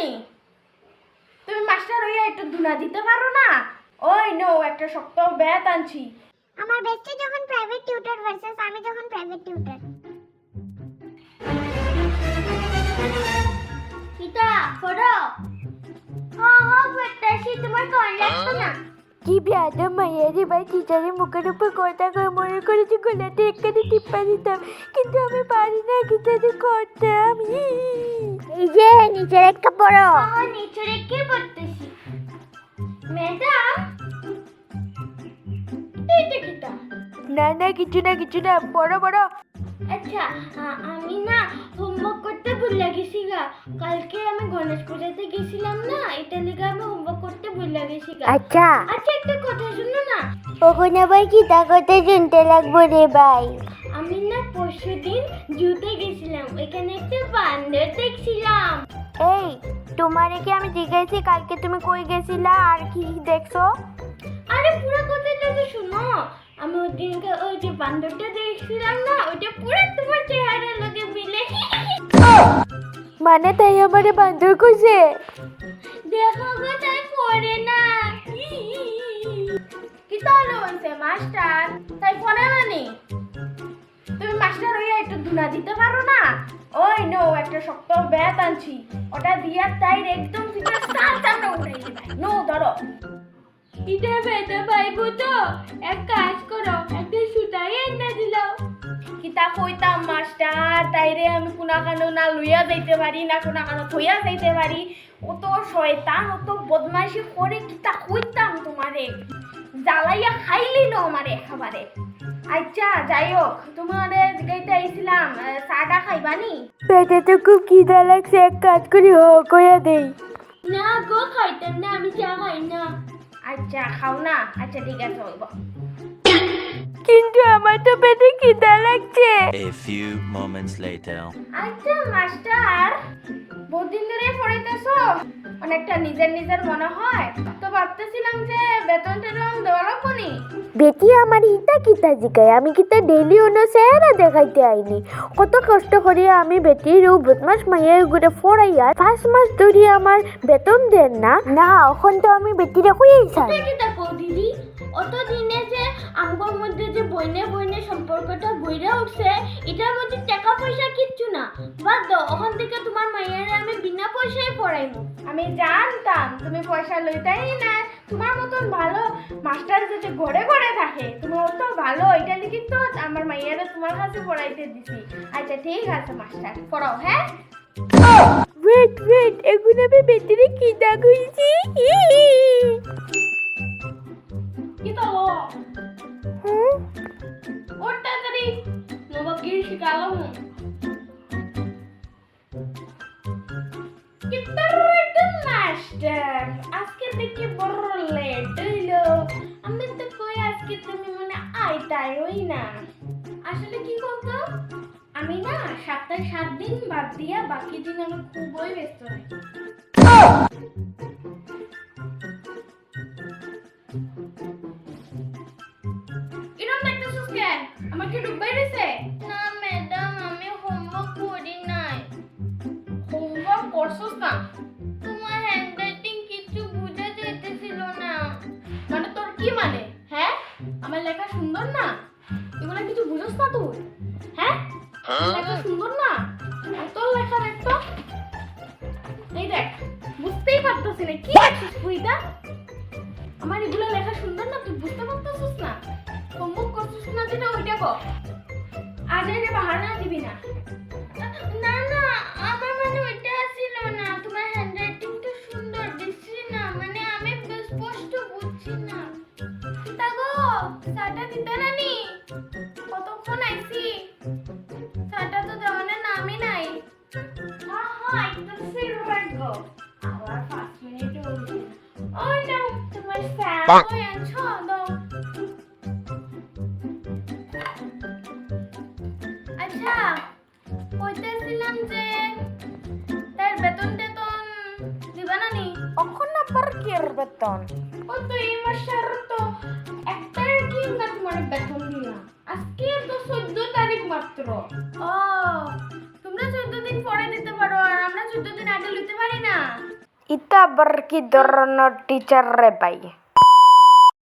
নি তুমি মাস্টার হইয়া একটু ধুনা দিতে পারো না? ওই নো একটা শক্ত ব্যাত আনছি। আমার বেস্টি যখন প্রাইভেট টিউটর ভার্সেস আমি যখন প্রাইভেট টিউটর কিতা পড়ো হ্যাঁ হ্যাঁ পড়তেছি তোমার কোন লাগতো না। কি ব্যাদম মাইয়ারি ভাই টিচারের মুখের উপর কথা কয়ে মনে করেছি গোলাতে একখানে টিপ্পা দিতাম। কিন্তু আমি পারি না যে করতাম যে নিচে রেখে পড়ো। নিচে রেখে পড়তেছি। ম্যাডাম কিটা না না কিছু না কিছু না বড় বড় আচ্ছা আমি না হোমওয়ার্ক করতে ভুলে গেছি গা। কালকে আমি গণেশ পূজাতে গেছিলাম না এটা লেগে আমি হোমওয়ার্ক করতে ভুলে গেছি গা। আচ্ছা। আচ্ছা একটা কথা শুনো না। ওখানে আবার কি তা করতে শুনতে লাগবো রে ভাই। আমি না পরশু দিন জুতে গেছিলাম ওইখানে একটা বান্দর দেখছিলাম। এই তোমারে কি আমি জিজ্ঞাসি কালকে তুমি কই গেছিলা আর কি দেখছ? আরে পুরো কথাটা তো শোনো আমি ওই দিনকে ওই যে বান্দরটা দেখছিলাম না ওইটা পুরো তোমার চেহারা লোকে মিলে। মানে তাই আমারে বান্দর কইছে? দেখো একটু ধুনা দিতে পারো না। ওই নো একটা শক্ত ব্যাত আনছি। ওটা দিয়া তাই একদম সিধা সাল সামনে উঠে নো ধরো। এটা বেটা পাইবো তো? এক কাজ করো, একটা সুতাই এনে দিল। কিতা কইতাম মাস্টার তাইরে আমি কোনা কানো না লইয়া যাইতে পারি না কোনা কানো থইয়া যাইতে পারি? ও তো শয়তান ও তো বদমাইশি করে কিতা কইতাম তোমারে জ্বালাইয়া খাইলি না আমারে একেবারে আচ্ছা যাই হোক তোমারে জিগাইতে আইছিলাম চাটা খাইবানি পেটে তো খুব খিদা লাগছে এক কাজ করি হ কইয়া দেই। না গো খাইতাম না আমি চা খাই না। আচ্ছা খাও না। আচ্ছা ঠিক আছে কিন্তু আমার তো পেটে খিদা লাগছে। A few moments later. আচ্ছা মাস্টার বহুদিন ধরে পড়াইতেছো? অনেকটা নিজের নিজের মনে হয়। তো ভাবতেছিলাম যে বেতন টেতন দেওয়া লাগবো নি। বেটি আমার ইটা কিতা জিকায় আমি কিতা ডেইলি অন্য চেহারা দেখাইতে আইনি। কত কষ্ট করে আমি বেটির ও বদমাস মাইয়ের ঘুরে ফোরাইয়ার পাঁচ মাস ধরে আমার বেতন দেন না। না এখন তো আমি বেটিরে দেখো দিদি? অত দিনে যে আমগোর মধ্যে যে বইনে বইনে সম্পর্কটা গইরা উঠছে এটার মধ্যে টাকা পয়সা কিচ্ছু না। বাদ দাও ওখান থেকে তোমার মায়ের আমি বিনা পয়সায় পড়াইবো। আমি জানতাম তুমি পয়সা লইতাই না। তোমার মতন ভালো মাস্টার যদি ঘরে ঘরে থাকে তুমি অত ভালো এটা লিখি তো আমার মাইয়ারা তোমার কাছে পড়াইতে দিছি। আচ্ছা ঠিক আছে মাস্টার পড়াও হ্যাঁ? ওয়েট ওয়েট এখন আমি বেটিরে খিদা কইছি কি তো হুম? ওর তাড়াতাড়ি নবাব গিরি শিখালো মাস্টার আজকে দেখি বড় লেট হইল। আমি তো কই আজকে তুমি মানে আইতাই হই না। আসলে কি করতো আমি না সপ্তাহে সাত দিন বাদ দিয়া বাকি দিন আমি খুবই ব্যস্ত থাকি। কি মানে? হ্যাঁ? আমার লেখা সুন্দর না? এগুলো কিছু বুঝোস না তুই? হ্যাঁ? লেখা সুন্দর না? তোর লেখা দেখ তো এই দেখ বুঝতেই পারতেছি না কি আছিস তুই এটা আমার এগুলো লেখা সুন্দর না তুই বুঝতে পারতেছিস না? হোমওয়ার্ক করছিস না যেটা ওইটা কর। আজ যে বাহানা দিবি না। না না চাটা দিতে নানি কতক্ষণ আইছি? চাটা তো দেওয়ানের নামই নাই। আইতেছি আবার পাঁচ মিনিট হয়েছে ও না তোমার স্যার কই আনছো? দাও। আচ্ছা কইতেছিলাম যে আবার বেতন ও তো এই মাসের তো এক তারিখই না তোমার বেতন দিলাম। আজকে তো চোদ্দ তারিখ মাত্র। ও তোমরা চোদ্দ দিন পরে দিতে পারো আর আমরা চোদ্দ দিন আগে লইতে পারি না। ইতা আবার কি ধরনের টিচার রে ভাই?